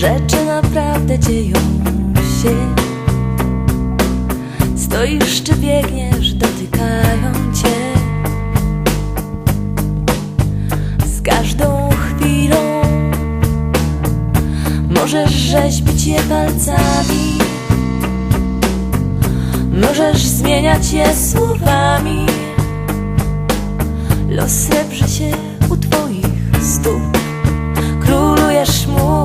Rzeczy naprawdę dzieją się. Stoisz czy biegniesz, dotykają cię. Z każdą chwilą Możesz rzeźbić je palcami. Możesz zmieniać je słowami. Los srebrzy się u twoich stóp. Królujesz mu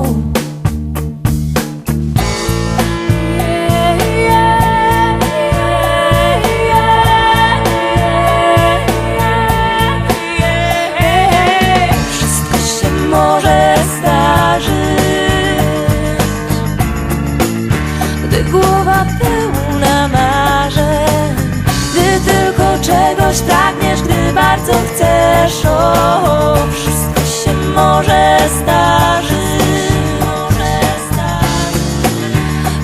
pragniesz, gdy bardzo chcesz. O, wszystko się może zdarzyć.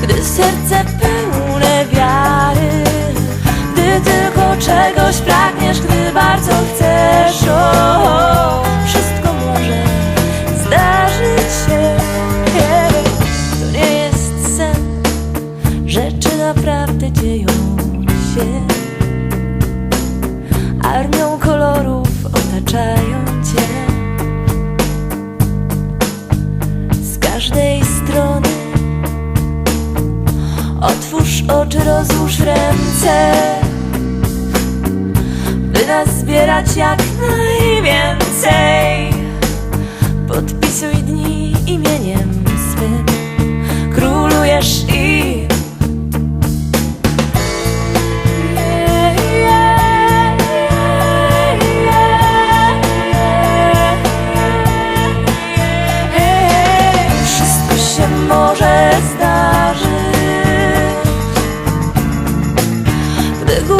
Gdy serce pełne Armią kolorów otaczają cię. Z każdej strony Otwórz oczy, rozłóż ręce By nas zbierać jak najwięcej. Podpisuj dni imieniem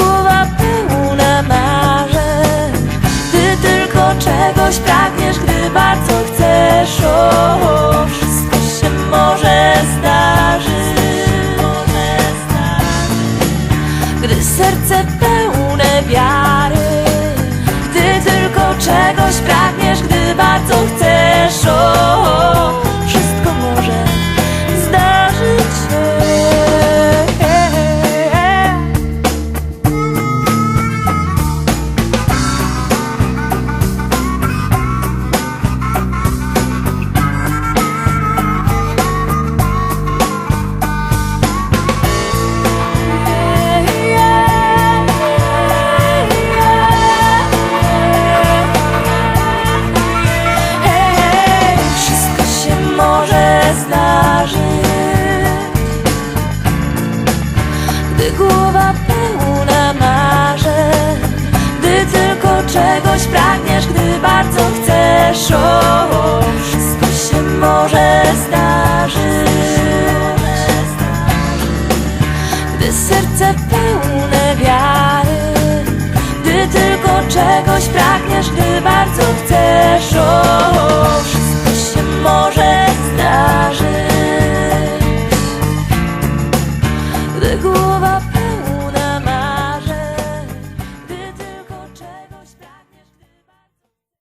głowa pełna marzeń Gdy tylko czegoś pragniesz, gdy bardzo chcesz. O, wszystko się może zdarzyć. Gdy serce pełne wiary Gdy tylko czegoś pragniesz, gdy bardzo chcesz. O, głowa pełna marzeń. Gdy tylko czegoś pragniesz, gdy bardzo chcesz O, wszystko się może zdarzyć. Gdy serce pełne wiary Gdy tylko czegoś pragniesz, gdy bardzo chcesz O,